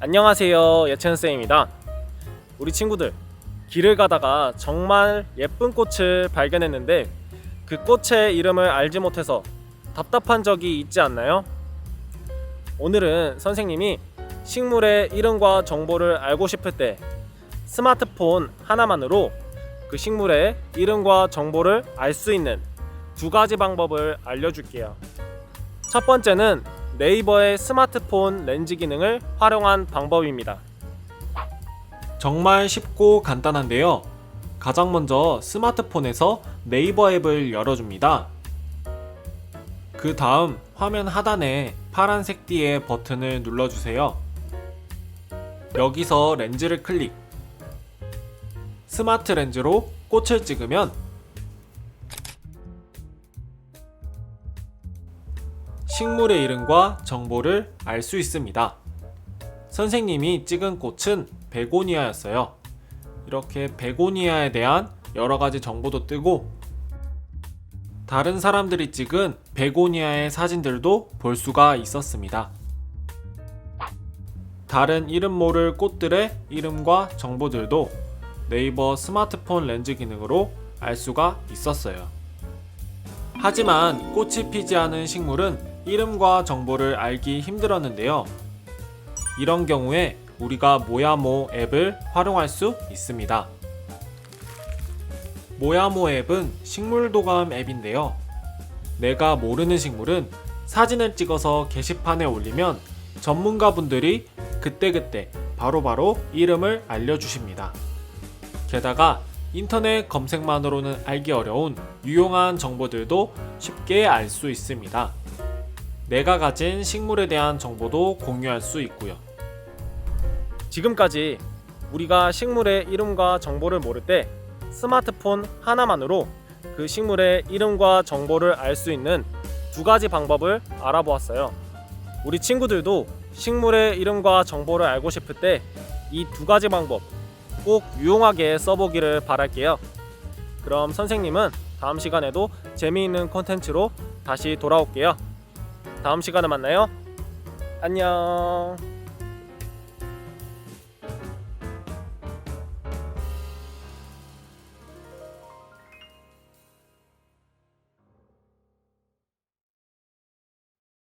안녕하세요 예천쌤입니다 우리 친구들 길을 가다가 정말 예쁜 꽃을 발견했는데 그 꽃의 이름을 알지 못해서 답답한 적이 있지 않나요? 오늘은 선생님이 식물의 이름과 정보를 알고 싶을 때 스마트폰 하나만으로 그 식물의 이름과 정보를 알 수 있는 두 가지 방법을 알려줄게요. 첫 번째는 네이버의 스마트폰 렌즈 기능을 활용한 방법입니다. 정말 쉽고 간단한데요. 가장 먼저 스마트폰에서 네이버 앱을 열어줍니다. 그 다음 화면 하단에 파란색 띠의 버튼을 눌러주세요. 여기서 렌즈를 클릭. 스마트 렌즈로 꽃을 찍으면 식물의 이름과 정보를 알 수 있습니다. 선생님이 찍은 꽃은 베고니아였어요. 이렇게 베고니아에 대한 여러 가지 정보도 뜨고 다른 사람들이 찍은 베고니아의 사진들도 볼 수가 있었습니다. 다른 이름 모를 꽃들의 이름과 정보들도 네이버 스마트폰 렌즈 기능으로 알 수가 있었어요. 하지만 꽃이 피지 않은 식물은 이름과 정보를 알기 힘들었는데요. 이런 경우에 우리가 모야모 앱을 활용할 수 있습니다. 모야모 앱은 식물 도감 앱인데요. 내가 모르는 식물은 사진을 찍어서 게시판에 올리면 전문가분들이 그때그때 바로바로 이름을 알려주십니다. 게다가 인터넷 검색만으로는 알기 어려운 유용한 정보들도 쉽게 알 수 있습니다. 내가 가진 식물에 대한 정보도 공유할 수 있고요. 지금까지 우리가 식물의 이름과 정보를 모를 때 스마트폰 하나만으로 그 식물의 이름과 정보를 알 수 있는 두 가지 방법을 알아보았어요. 우리 친구들도 식물의 이름과 정보를 알고 싶을 때 이 두 가지 방법 꼭 유용하게 써보기를 바랄게요. 그럼 선생님은 다음 시간에도 재미있는 콘텐츠로 다시 돌아올게요. 다음 시간에 만나요. 안녕.